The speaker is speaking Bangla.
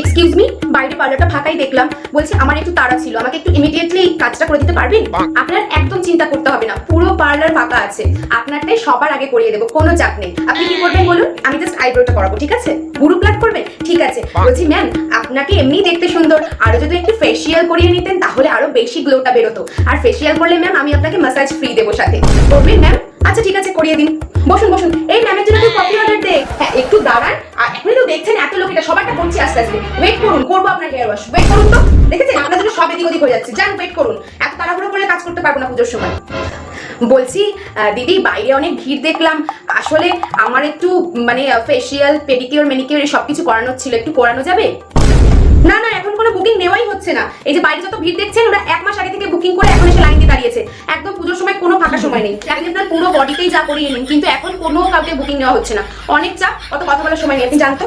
এক্সকিউজ মি বাইরে পার্লারটা ফাঁকাই দেখলাম। বলছি আমার একটু তাড়া ছিল। আমাকে একটু ইমিডিয়েটলি কাজটা করে দিতে পারবেন? আপনার একদম চিন্তা করতে হবে না। পুরো পার্লার ফাঁকা আছে। আপনারটাই সবার আগে করিয়ে দেবো। কোনো চাপ নেই। আপনি কি করবেন বলুন? আমি জাস্ট আইব্রোটা করাবো ঠিক আছে? বুড়ো প্লাট করবেন? ঠিক আছে। বলছি ম্যাম আপনাকে এমনি দেখতে সুন্দর। আরও যদি একটু ফেসিয়াল করিয়ে নিতেন তাহলে আরও বেশি গ্লোটা বেরোতো। আর ফেসিয়াল করলে ম্যাম আমি আপনাকে মাসাজ ফ্রি দেবো সাথে। করবেন ম্যাম আচ্ছা ঠিক আছে করিয়ে দিন। বসুন বসুন। এই ম্যামের জন্য দেখছেন এত লোক এটা সবারটা করছি আস্তে আস্তে। ওয়েট করুন, করব আপনার হেয়ার ওয়াশ ওয়েট করুন তো। দেখেছেন? আপনার জন্য সব এদিক ওদিক হয়ে যাচ্ছে। যান ওয়েট করুন। এত তাড়াহুড়ো করে কাজ করতে পারব না পুজোর সময়। বলছি দিদি, বাইরে অনেক ভিড় দেখলাম। আসলে আমার একটু মানে ফেসিয়াল পেডিকিওর ম্যানিকিওর সব কিছু করানোর ছিল। একটু করানো যাবে? না না, এখন কোনো বুকিং নেওয়াই হচ্ছে না। এই যে বাইরে যত ভিড় দেখছেন, ওরা এক মাস আগে থেকে বুকিং করে এখন এসে লাইন দিয়ে দাঁড়িয়েছে। একদম পুজোর সময় কোনো ফাঁকা সময় নেই। আপনি আপনার পুরো বডিতেই যা করিয়ে নিন, কিন্তু এখন কোনো কাউকে বুকিং নেওয়া হচ্ছে না। অনেক চাপ, অত কথা বলার সময় নেই। আপনি জানতো?